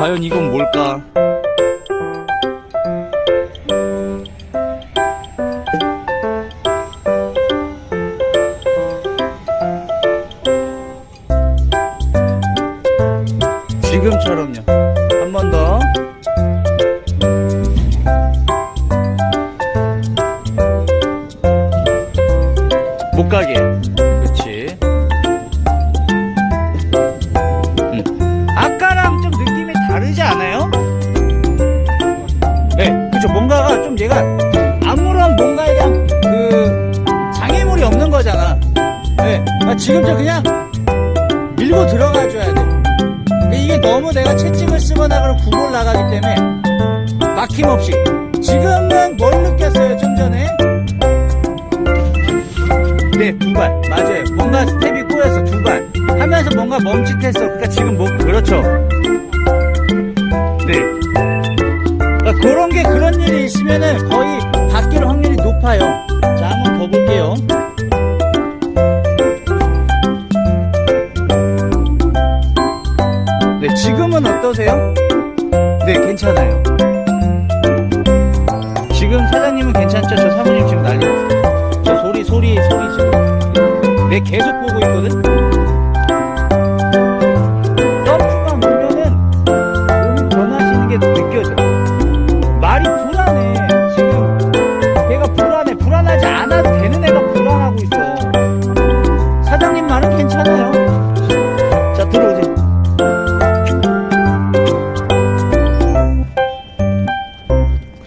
과연 이건 뭘까? 지금처럼요. 다르지 않아요? 네, 그쵸. 뭔가가 좀 얘가 아무런 뭔가에 대한 그 장애물이 없는 거잖아. 네, 아, 지금 저 그냥 밀고 들어가 줘야 돼. 이게 너무 내가 채찍을 쓰거나 그런 구골 나가기 때문에 막힘없이. 지금은 뭘 느꼈어요, 좀 전에? 네, 두 발. 맞아요. 뭔가 스텝이 꼬여서 두 발. 하면서 뭔가 멈칫했어. 그러니까 지금 뭐, 그렇죠. 네. 그러니까 그런 게 그런 일이 있으면은 거의 바뀔 확률이 높아요. 자, 한번 더 볼게요. 네, 지금은 어떠세요? 네, 괜찮아요. 지금 사장님은 괜찮죠? 저 사모님 지금 난리. 저 소리, 소리, 소리 지금. 내 계속 보고 있거든?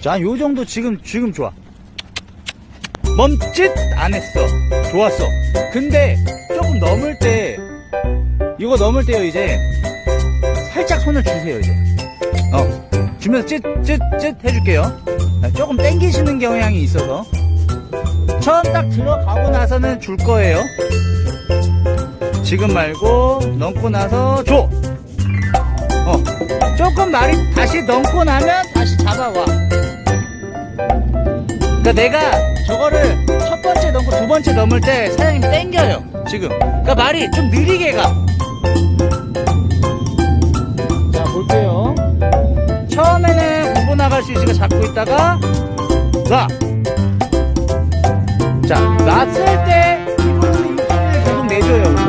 자, 요 정도 지금, 지금 좋아. 멈칫 안 했어. 좋았어. 근데 조금 넘을 때, 이거 넘을 때요, 이제. 살짝 손을 주세요, 이제. 어. 주면서 찢, 찢, 찢 해줄게요. 네, 조금 땡기시는 경향이 있어서. 처음 딱 들어가고 나서는 줄 거예요. 지금 말고, 넘고 나서 줘! 어. 조금 말이 다시 넘고 나면 다시 잡아와. 그러니까 내가 저거를 첫 번째 넘고 두 번째 넘을 때 사장님이 땡겨요. 지금. 그러니까 말이 좀 느리게 가. 자, 볼게요. 처음에는 공고 나갈 수 있으니까 잡고 있다가 놔. 자, 놨을 때 이거는 이 소리를 계속 내줘요.